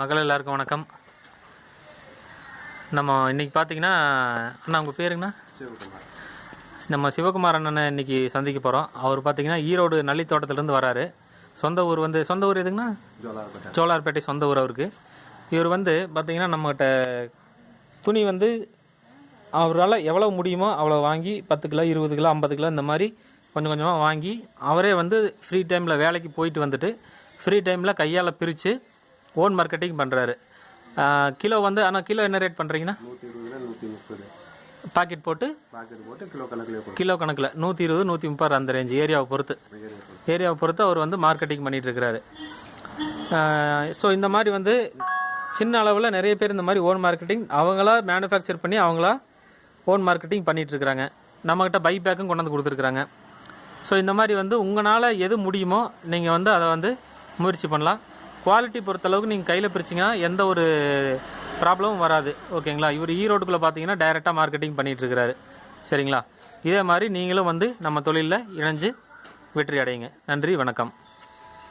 மகள் எல்லாருக்கும் வணக்கம். நம்ம இன்னைக்கு பார்த்தீங்கன்னா அண்ணா உங்கள் பேருங்கண்ணா சிவகுமார். நம்ம சிவகுமார் அண்ணனை இன்னைக்கு சந்திக்க போகிறோம் அவர் பார்த்தீங்கன்னா ஈரோடு நல்லி தோட்டத்துலேருந்து வராரு. சொந்த ஊர் வந்து சொந்த ஊர் எதுங்கண்ணா? ஜோலார்பேட்டை. சோலார்பேட்டை சொந்த ஊர் அவருக்கு. இவர் வந்து பார்த்தீங்கன்னா நம்மகிட்ட துணி வந்து அவரால் எவ்வளோ முடியுமோ அவ்வளோ வாங்கி பத்து கிலோ இருபது கிலோ ஐம்பது கிலோ இந்த மாதிரி கொஞ்சம் கொஞ்சமாக வாங்கி அவரே வந்து ஃப்ரீ டைமில் வேலைக்கு போயிட்டு வந்துட்டு ஃப்ரீ டைமில் கையால் பிரித்து ஓன் மார்க்கெட்டிங் பண்ணுறாரு கிலோ வந்து ஆனால் கிலோ என்ன ரேட் பண்ணுறீங்கன்னா நூற்றி முப்பது பாக்கெட் போட்டு? பாக்கெட் போட்டு கிலோ கிலோ கணக்கில். நூற்றி இருபது நூற்றி முப்பது அந்த ரேஞ்ச் ஏரியாவை பொறுத்து. ஏரியாவை பொறுத்து அவர் வந்து மார்க்கெட்டிங் பண்ணிகிட்டு இருக்கிறாரு. ஸோ இந்த மாதிரி வந்து சின்ன அளவில் நிறைய பேர் இந்த மாதிரி ஓன் மார்க்கெட்டிங் அவங்களா மேனுஃபேக்சர் பண்ணி அவங்களா ஓன் மார்க்கெட்டிங் பண்ணிகிட்டு இருக்கிறாங்க. நம்மக்கிட்ட பை பேக்கும் கொண்டு வந்து கொடுத்துருக்குறாங்க. ஸோ இந்த மாதிரி வந்து உங்களால் எது முடியுமோ நீங்கள் வந்து அதை வந்து முயற்சி பண்ணலாம். குவாலிட்டி பொறுத்தளவுக்கு நீங்கள் கையில் பிரிச்சிங்கன்னா எந்த ஒரு ப்ராப்ளமும் வராது. ஓகேங்களா இவர் ஈரோட்டுக்குள்ளே e பார்த்தீங்கன்னா டைரெக்டாக மார்க்கெட்டிங் பண்ணிகிட்ருக்கிறாரு சரிங்களா? இதே மாதிரி நீங்களும் வந்து நம்ம தொழிலில் இணைஞ்சு வெற்றி அடையுங்க. நன்றி வணக்கம்.